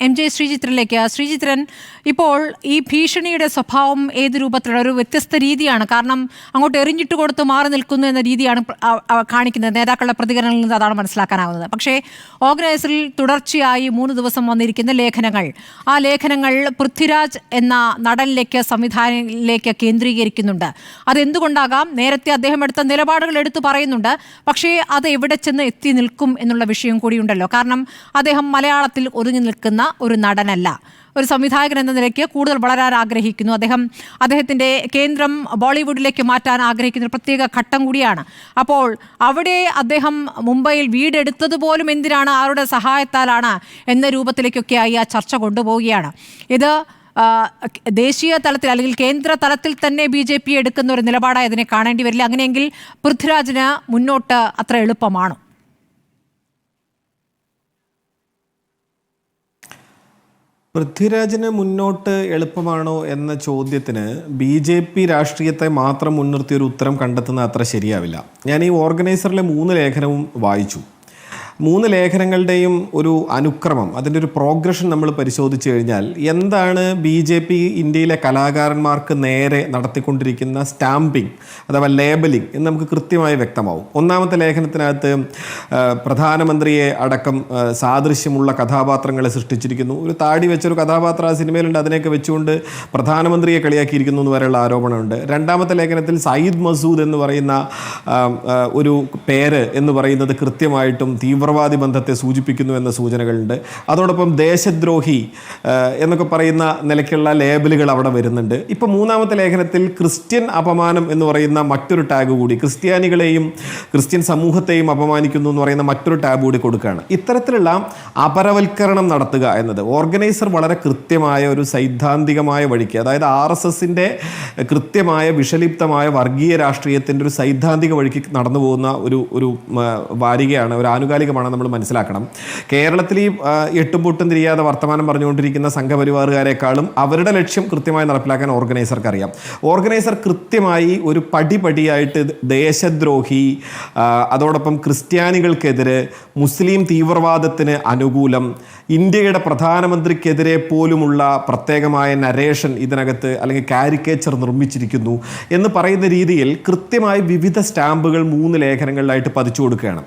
M J ശ്രീചിത്രനിലേക്ക്. Sreechithran ഇപ്പോൾ ഈ ഭീഷണിയുടെ സ്വഭാവം ഏത് രൂപത്തിലുള്ള ഒരു വ്യത്യസ്ത രീതിയാണ്? കാരണം അങ്ങോട്ട് എറിഞ്ഞിട്ട് കൊടുത്ത് മാറി നിൽക്കുന്നു എന്ന രീതിയാണ് കാണിക്കുന്നത്. നേതാക്കളുടെ പ്രതികരണങ്ങളിൽ നിന്ന് അതാണ് മനസ്സിലാക്കാനാകുന്നത് പക്ഷേ ഓർഗനൈസറിൽ തുടർച്ചയായി മൂന്ന് ദിവസം വന്നിരിക്കുന്ന ലേഖനങ്ങൾ ആ ലേഖനങ്ങൾ പൃഥ്വിരാജ് എന്ന നടനിലേക്ക് സംവിധാനത്തിലേക്ക് കേന്ദ്രീകരിക്കുന്നുണ്ട്. അതെന്തുകൊണ്ടാകാം? നേരത്തെ അദ്ദേഹം എടുത്ത നിലപാടുകൾ എടുത്തു പറയുന്നുണ്ട്. പക്ഷേ അത് എവിടെ ചെന്ന് എത്തി നിൽക്കും എന്നുള്ള വിഷയം കൂടിയുണ്ടല്ലോ. കാരണം അദ്ദേഹം മലയാളത്തിൽ ഒതുങ്ങി നിൽക്കുന്ന ഒരു നടനല്ല. ഒരു സംവിധായകൻ എന്ന നിലയ്ക്ക് കൂടുതൽ വളരാൻ ആഗ്രഹിക്കുന്നു. അദ്ദേഹം അദ്ദേഹത്തിന്റെ കേന്ദ്രം ബോളിവുഡിലേക്ക് മാറ്റാൻ ആഗ്രഹിക്കുന്ന ഒരു പ്രത്യേക ഘട്ടം കൂടിയാണ്. അപ്പോൾ അവിടെ അദ്ദേഹം മുംബൈയിൽ വീടെടുത്തത് പോലും എന്തിനാണ്? ആരുടെ സഹായത്താലാണ് എന്ന രൂപത്തിലേക്കൊക്കെയായി ആ ചർച്ച കൊണ്ടുപോവുകയാണ്. ഇത് ദേശീയ തലത്തിൽ അല്ലെങ്കിൽ കേന്ദ്ര തലത്തിൽ തന്നെ ബി ജെ പി എടുക്കുന്ന ഒരു നിലപാടായി അതിനെ കാണേണ്ടി വരില്ല. അങ്ങനെയെങ്കിൽ പൃഥ്വിരാജിന് മുന്നോട്ട് അത്ര എളുപ്പമാണോ? പൃഥ്വിരാജിന് മുന്നോട്ട് എളുപ്പമാണോ എന്ന ചോദ്യത്തിന് ബി ജെ പി രാഷ്ട്രീയത്തെ മാത്രം മുൻനിർത്തി ഒരു ഉത്തരം കണ്ടെത്തുന്നത് അത്ര ശരിയാവില്ല. ഞാൻ ഈ ഓർഗനൈസറിലെ മൂന്ന് ലേഖനവും വായിച്ചു. മൂന്ന് ലേഖനങ്ങളുടെയും ഒരു അനുക്രമം അതിന്റെ ഒരു പ്രോഗ്രഷൻ നമ്മൾ പരിശോധിച്ചു കഴിഞ്ഞാൽ എന്താണ് ബി ജെ പി ഇന്ത്യയിലെ കലാകാരന്മാർക്ക് നേരെ നടത്തിക്കൊണ്ടിരിക്കുന്ന സ്റ്റാമ്പിംഗ് അഥവാ ലേബലിംഗ് എന്ന് നമുക്ക് കൃത്യമായി വ്യക്തമാവും. ഒന്നാമത്തെ ലേഖനത്തിനകത്ത് പ്രധാനമന്ത്രിയെ അടക്കം സാദൃശ്യമുള്ള കഥാപാത്രങ്ങളെ സൃഷ്ടിച്ചിരിക്കുന്നു. ഒരു താടി വെച്ചൊരു കഥാപാത്രം ആ സിനിമയിലുണ്ട് അതിനെയൊക്കെ വെച്ചുകൊണ്ട് പ്രധാനമന്ത്രിയെ കളിയാക്കിയിരിക്കുന്നു എന്ന് വരെയുള്ള ആരോപണമുണ്ട്. രണ്ടാമത്തെ ലേഖനത്തിൽ സയ്യിദ് മസൂദ് എന്ന് പറയുന്ന ഒരു പേര് എന്ന് പറയുന്നത് കൃത്യമായിട്ടും തീവ്രവാദി ബന്ധത്തെ സൂചിപ്പിക്കുന്നു എന്ന സൂചനകളുണ്ട്. അതോടൊപ്പം ദേശദ്രോഹി എന്നൊക്കെ പറയുന്ന നിലയ്ക്കുള്ള ലേബലുകൾ അവിടെ വരുന്നുണ്ട്. ഇപ്പം മൂന്നാമത്തെ ലേഖനത്തിൽ ക്രിസ്ത്യൻ അപമാനം എന്ന് പറയുന്ന മറ്റൊരു ടാഗ് കൂടി ക്രിസ്ത്യാനികളെയും ക്രിസ്ത്യൻ സമൂഹത്തെയും അപമാനിക്കുന്നു എന്ന് പറയുന്ന മറ്റൊരു ടാബ് കൂടി കൊടുക്കുകയാണ്. ഇത്തരത്തിലുള്ള അപരവൽക്കരണം നടത്തുക എന്നത് ഓർഗനൈസർ വളരെ കൃത്യമായ ഒരു സൈദ്ധാന്തികമായ വഴിക്ക് അതായത് ആർ എസ് എസിന്റെ കൃത്യമായ വിഷലിപ്തമായ വർഗീയ രാഷ്ട്രീയത്തിന്റെ ഒരു സൈദ്ധാന്തിക വഴിക്ക് നടന്നു പോകുന്ന ഒരു ഒരു വാരികയാണ് ഒരു ആനുകാലികമാണ് നമ്മൾ മനസ്സിലാക്കണം. കേരളത്തിൽ ഈ എട്ടും പൊട്ടും തിരിയാതെ വർത്തമാനം പറഞ്ഞുകൊണ്ടിരിക്കുന്ന സംഘപരിവാറുകാരെക്കാളും അവരുടെ ലക്ഷ്യം കൃത്യമായി നടപ്പിലാക്കാൻ ഓർഗനൈസർക്ക് അറിയാം. ഓർഗനൈസർ കൃത്യമായി ഒരു പടിപടിയായിട്ട് ദേശദ്രോഹി അതോടൊപ്പം ക്രിസ്ത്യാനികൾക്കെതിരെ മുസ്ലിം തീവ്രവാദത്തിന് അനുകൂലം ഇന്ത്യയുടെ പ്രധാനമന്ത്രിക്കെതിരെ പോലുമുള്ള പ്രത്യേകമായ നരേഷൻ ഇതിനകത്ത് അല്ലെങ്കിൽ കാരിക്കേച്ചർ നിർമ്മിച്ചിരിക്കുന്നു എന്ന് പറയുന്ന രീതിയിൽ കൃത്യമായി വിവിധ സ്റ്റാമ്പുകൾ മൂന്ന് ലേഖനങ്ങളിലായിട്ട് പതിച്ചു കൊടുക്കുകയാണ്.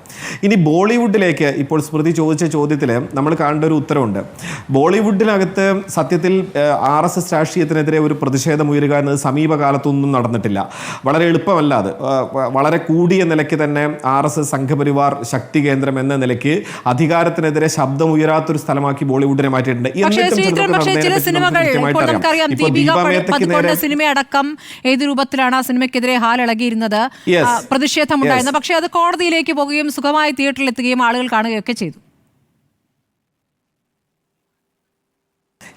ഇനി ബോളിവുഡിലേക്ക് ഇപ്പോൾ സ്മൃതി ചോദിച്ച ചോദ്യത്തിൽ നമ്മൾ കാണേണ്ട ഒരു ഉത്തരവുണ്ട്. ബോളിവുഡിനകത്ത് സത്യത്തിൽ ആർ എസ് എസ് രാഷ്ട്രീയത്തിനെതിരെ ഒരു പ്രതിഷേധം ഉയരുക എന്നത് സമീപകാലത്തൊന്നും നടന്നിട്ടില്ല. വളരെ എളുപ്പമല്ല അത്. വളരെ കൂടിയ നിലയ്ക്ക് തന്നെ ആർ എസ് എസ് സംഘപരിവാർ ശക്തി കേന്ദ്രം എന്ന നിലയ്ക്ക് അധികാരത്തിനെതിരെ ശബ്ദം ഉയരാത്തൊരു സ്ഥലമാക്കി ബോളിവുഡിനെ മാറ്റിയിട്ടുണ്ട്. സിനിമയടക്കം ഏത് രൂപത്തിലാണ് ആ സിനിമയ്ക്കെതിരെ ഹാലിളകിയിരുന്നത്? പ്രതിഷേധമുണ്ടായിരുന്നത്. പക്ഷേ അത് കോടതിയിലേക്ക് പോകുകയും സുഖമായി തിയേറ്ററിൽ എത്തുകയും ആളുകൾ കാണുകയൊക്കെ ചെയ്തു.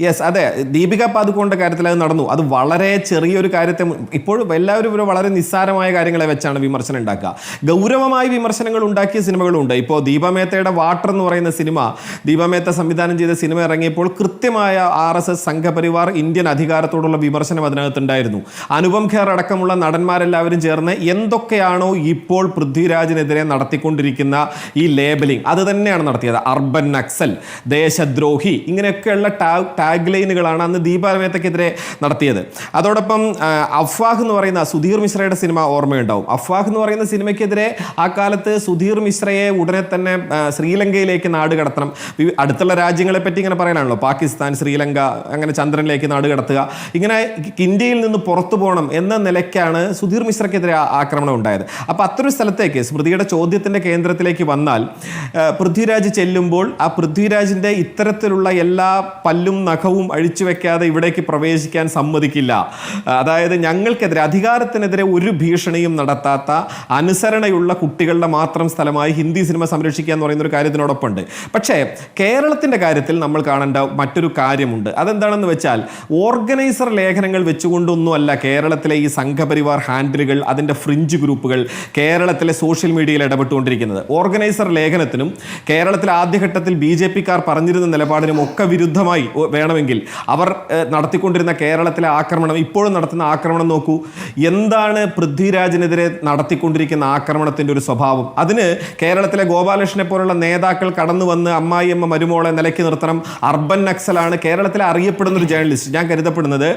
യെസ് അതെ. ദീപിക പാദുക്കോണിന്റെ കാര്യത്തിൽ അത് നടന്നു. അത് വളരെ ചെറിയൊരു കാര്യത്തെ ഇപ്പോഴും എല്ലാവരും ഒരു വളരെ നിസ്സാരമായ കാര്യങ്ങളെ വെച്ചാണ് വിമർശനം ഉണ്ടാക്കുക. ഗൗരവമായ വിമർശനങ്ങൾ ഉണ്ടാക്കിയ സിനിമകളുണ്ട്. ഇപ്പോൾ ദീപമേത്തയുടെ വാട്ടർ എന്ന് പറയുന്ന സിനിമ ദീപമേത്ത സംവിധാനം ചെയ്ത സിനിമ ഇറങ്ങിയപ്പോൾ കൃത്യമായ R S S Sangh Parivar Indian അധികാരത്തോടുള്ള വിമർശനം അതിനകത്തുണ്ടായിരുന്നു. അനുപം ഖേർ അടക്കമുള്ള നടന്മാരെല്ലാവരും ചേർന്ന് എന്തൊക്കെയാണോ ഇപ്പോൾ പൃഥ്വിരാജിനെതിരെ നടത്തിക്കൊണ്ടിരിക്കുന്ന ഈ ലേബലിംഗ് അത് തന്നെയാണ് നടത്തിയത്. അർബൻ നക്സൽ ദേശദ്രോഹി ഇങ്ങനെയൊക്കെയുള്ള ടാഗ് ടാഗ് ലൈനുകളാണ് അന്ന് ദീപാമേത്തക്കെതിരെ നടത്തിയത്. അതോടൊപ്പം അഫ്വാഹ് എന്ന് പറയുന്ന സുധീർ മിശ്രയുടെ സിനിമ ഓർമ്മയുണ്ടാവും. അഫ്വാഹ് എന്ന് പറയുന്ന സിനിമയ്ക്കെതിരെ ആ കാലത്ത് സുധീർ മിശ്രയെ ഉടനെ തന്നെ ശ്രീലങ്കയിലേക്ക് നാട് കടത്തണം. അടുത്തുള്ള രാജ്യങ്ങളെ പറ്റി ഇങ്ങനെ പറയാനാണല്ലോ. പാകിസ്ഥാൻ ശ്രീലങ്ക അങ്ങനെ ചന്ദ്രനിലേക്ക് നാട് കടത്തുക. ഇങ്ങനെ ഇന്ത്യയിൽ നിന്ന് പുറത്തു പോകണം എന്ന നിലയ്ക്കാണ് സുധീർ മിശ്രക്കെതിരെ ആ- ആക്രമണം ഉണ്ടായത്. അപ്പോൾ അത്തരം സ്ഥലത്തേക്ക് സ്മൃതിയുടെ ചോദ്യത്തിന്റെ കേന്ദ്രത്തിലേക്ക് വന്നാൽ പൃഥ്വിരാജ് ചെല്ലുമ്പോൾ ആ പൃഥ്വിരാജിന്റെ ഇത്തരത്തിലുള്ള എല്ലാ പല്ലും നഖവും അഴിച്ചു വെക്കാതെ ഇവിടേക്ക് പ്രവേശിക്കാൻ സമ്മതിക്കില്ല. അതായത് ഞങ്ങൾക്കെതിരെ അധികാരത്തിനെതിരെ ഒരു ഭീഷണിയും നടത്താത്ത അനുസരണയുള്ള കുട്ടികളുടെ മാത്രം സ്ഥലമായി ഹിന്ദി സിനിമ സംരക്ഷിക്കുക എന്ന് പറയുന്ന ഒരു കാര്യത്തിനോടൊപ്പം ഉണ്ട് പക്ഷേ കേരളത്തിന്റെ കാര്യത്തിൽ നമ്മൾ കാണേണ്ട മറ്റൊരു കാര്യമുണ്ട്. അതെന്താണെന്ന് വെച്ചാൽ ഓർഗനൈസർ ലേഖനങ്ങൾ വെച്ചുകൊണ്ടൊന്നുമല്ല കേരളത്തിലെ ഈ സംഘപരിവാർ ഹാൻഡിലുകൾ അതിന്റെ ഫ്രിഞ്ച് ഗ്രൂപ്പുകൾ കേരളത്തിലെ സോഷ്യൽ മീഡിയയിൽ ഇടപെട്ടുകൊണ്ടിരിക്കുന്നത്. ഓർഗനൈസർ ലേഖനത്തിനും കേരളത്തിലെ ആദ്യഘട്ടത്തിൽ ബി ജെ പിക്കാർ പറഞ്ഞിരുന്ന നിലപാടിനും ഒക്കെ വിരുദ്ധമായി വേണമെങ്കിൽ അവർ നടത്തിക്കൊണ്ടിരുന്ന കേരളത്തിലെ ആക്രമണം ഇപ്പോഴും നടത്തുന്ന ആക്രമണം നോക്കൂ. എന്താണ് പൃഥ്വിരാജിനെതിരെ നടത്തിക്കൊണ്ടിരിക്കുന്ന ആക്രമണത്തിന്റെ ഒരു സ്വഭാവം? അതിന് കേരളത്തിലെ ഗോപാലകൃഷ്ണനെ പോലുള്ള നേതാക്കൾ കടന്നു വന്ന് അമ്മായിയമ്മ മരുമോളെ നിലയ്ക്ക് നിർത്തണം. അർബൻ നക്സലാണ് കേരളത്തിലെ അറിയപ്പെടുന്ന ഒരു ജേർണലിസ്റ്റ് ഞാൻ കരുതപ്പെടുന്നത്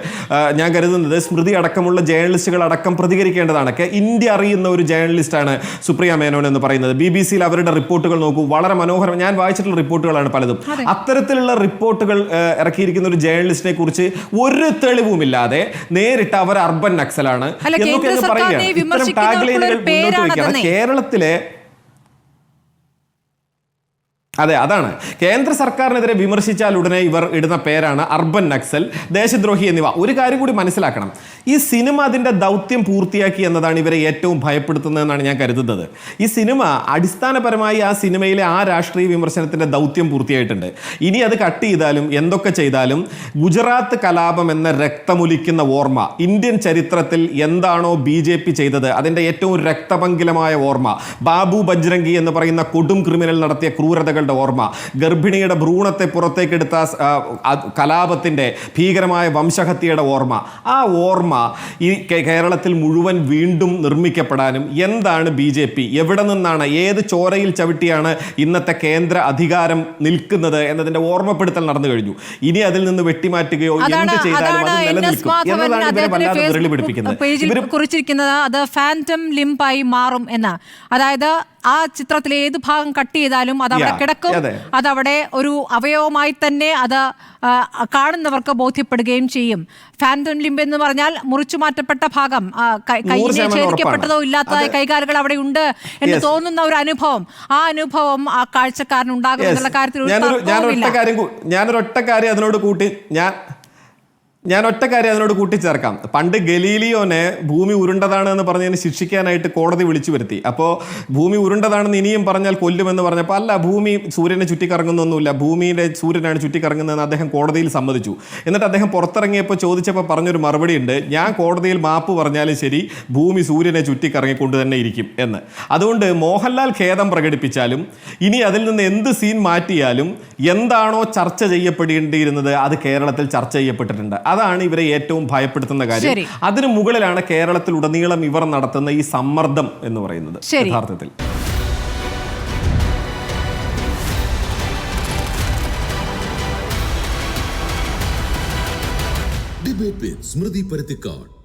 ഞാൻ കരുതുന്നത് സ്മൃതി അടക്കമുള്ള ജേർണലിസ്റ്റുകൾ അടക്കം പ്രതികരിക്കേണ്ടതാണ്. ഇന്ത്യ അറിയുന്ന ഒരു ജേർണലിസ്റ്റാണ് സുപ്രിയ മേനോൻ എന്ന് പറയുന്നത്. ബി ബി സിയിൽ അവരുടെ റിപ്പോർട്ടുകൾ നോക്കൂ. വളരെ മനോഹരം ഞാൻ വായിച്ചിട്ടുള്ള റിപ്പോർട്ടുകളാണ് പലതും. അത്തരത്തിലുള്ള റിപ്പോർട്ടുകൾ ആ, ഇറക്കിയിരിക്കുന്ന ഒരു ജേർണലിസ്റ്റിനെ കുറിച്ച് ഒരു തെളിവുമില്ലാതെ നേരിട്ട് അവർ അർബൻ നക്സലാണ് എന്നൊക്കെ പറയുകയാണ്. ഇത്തരം ടാഗ് ലൈനുകൾ മുന്നോട്ട് വയ്ക്കുകയാണ് കേരളത്തിലെ അതെ അതാണ്. കേന്ദ്ര സർക്കാരിനെതിരെ വിമർശിച്ചാൽ ഉടനെ ഇവർ ഇടുന്ന പേരാണ് അർബൻ നക്സൽ ദേശദ്രോഹി എന്നിവ. ഒരു കാര്യം കൂടി മനസ്സിലാക്കണം. ഈ സിനിമ അതിന്റെ ദൗത്യം പൂർത്തിയാക്കി എന്നതാണ് ഇവരെ ഏറ്റവും ഭയപ്പെടുത്തുന്നതെന്നാണ് ഞാൻ കരുതുന്നത്. ഈ സിനിമ അടിസ്ഥാനപരമായി ആ സിനിമയിലെ ആ രാഷ്ട്രീയ വിമർശനത്തിന്റെ ദൗത്യം പൂർത്തിയായിട്ടുണ്ട്. ഇനി അത് കട്ട് ചെയ്താലും എന്തൊക്കെ ചെയ്താലും ഗുജറാത്ത് കലാപം എന്ന രക്തമൊലിക്കുന്ന ഓർമ്മ ഇന്ത്യൻ ചരിത്രത്തിൽ എന്താണോ ബി ജെ പി ചെയ്തത് അതിന്റെ ഏറ്റവും രക്തപങ്കിലമായ ഓർമ്മ ബാബു ബജ്രംഗി എന്ന് പറയുന്ന കൊടും ക്രിമിനൽ നടത്തിയ ക്രൂരതകളുടെ ഓർമ്മ. ഗർഭിണിയുടെ ഭ്രൂണത്തെ പുറത്തേക്കെടുത്ത കലാപത്തിന്റെ കലാപത്തിന്റെ ഭീകരമായ വംശഹത്യയുടെ ഓർമ്മ. ആ ഓർമ്മ ഈ കേരളത്തിൽ മുഴുവൻ വീണ്ടും നിർമ്മിക്കപ്പെടാനും എന്താണ് ബി ജെ പി? എവിടെ നിന്നാണ്? ഏത് ചോരയിൽ ചവിട്ടിയാണ് ഇന്നത്തെ കേന്ദ്ര അധികാരം നിൽക്കുന്നത് എന്നതിന്റെ ഓർമ്മപ്പെടുത്തൽ നടന്നു കഴിഞ്ഞു. ഇനി അതിൽ നിന്ന് വെട്ടിമാറ്റുകയോ എന്ത് ചെയ്താലും അത് നിലനിൽക്കും. എന്നതാണ് ഇവരെ വല്ലാതെ വിരളി പിടിപ്പിക്കുന്നത് കുറിച്ചിരിക്കുന്നത് അത് ഫാന്റം ലിംപായി മാറും എന്ന അതായത് ആ ചിത്രത്തിലെ ഏത് ഭാഗം കട്ട് ചെയ്താലും അത് അവിടെ കിടക്കും. അതെ. അതവിടെ ഒരു അവയവമായി തന്നെ അത് കാണുന്നവർക്ക് ബോധ്യപ്പെടുകയും ചെയ്യും. ഫാന്റം ലിംബ് എന്ന് പറഞ്ഞാൽ മുറിച്ചു മാറ്റപ്പെട്ട ഭാഗം കൈയിൽ ഛേദിക്കപ്പെട്ടതോ. ഇല്ലാത്ത കൈകാലുകൾ അവിടെ ഉണ്ട് എന്ന് തോന്നുന്ന ഒരു അനുഭവം. ആ അനുഭവം ആ കാഴ്ചക്കാരൻ എന്നുള്ള കാര്യത്തിൽ ഒരു ഞാനൊരൊറ്റ കാര്യം അതിനോട് കൂട്ടി ഞാൻ ഞാൻ ഒറ്റ കാര്യം അതിനോട് കൂട്ടിച്ചേർക്കാം. പണ്ട് ഗലീലിയോനെ ഭൂമി ഉരുണ്ടതാണ് എന്ന് പറഞ്ഞതിന് ശിക്ഷിക്കാനായിട്ട് കോടതി വിളിച്ചു വരുത്തി. അപ്പോൾ ഭൂമി ഉരുണ്ടതാണെന്ന് ഇനിയും പറഞ്ഞാൽ കൊല്ലുമെന്ന് പറഞ്ഞപ്പോൾ അല്ല ഭൂമി സൂര്യനെ ചുറ്റിക്കറങ്ങുന്നൊന്നുമില്ല. ഭൂമിയുടെ സൂര്യനാണ് ചുറ്റിക്കറങ്ങുന്നതെന്ന് അദ്ദേഹം കോടതിയിൽ സമ്മതിച്ചു. എന്നിട്ട് അദ്ദേഹം പുറത്തിറങ്ങിയപ്പോൾ ചോദിച്ചപ്പോൾ പറഞ്ഞൊരു മറുപടി ഉണ്ട്. ഞാൻ കോടതിയിൽ മാപ്പ് പറഞ്ഞാലും ശരി ഭൂമി സൂര്യനെ ചുറ്റിക്കറങ്ങിക്കൊണ്ട് തന്നെ ഇരിക്കും എന്ന്. അതുകൊണ്ട് മോഹൻലാൽ ഖേദം പ്രകടിപ്പിച്ചാലും ഇനി അതിൽ നിന്ന് എന്ത് സീൻ മാറ്റിയാലും എന്താണോ ചർച്ച ചെയ്യപ്പെടേണ്ടിയിരുന്നത് അത് കേരളത്തിൽ ചർച്ച ചെയ്യപ്പെട്ടിട്ടുണ്ട്. അതാണ് ഇവരെ ഏറ്റവും ഭയപ്പെടുത്തുന്ന കാര്യം. അതിനു മുകളിലാണ് കേരളത്തിൽ ഉടനീളം ഇവർ നടത്തുന്ന ഈ സമ്മർദ്ദം എന്ന് പറയുന്നത്. യഥാർത്ഥത്തിൽ. സ്മൃതി പരുത്തിക്കാട്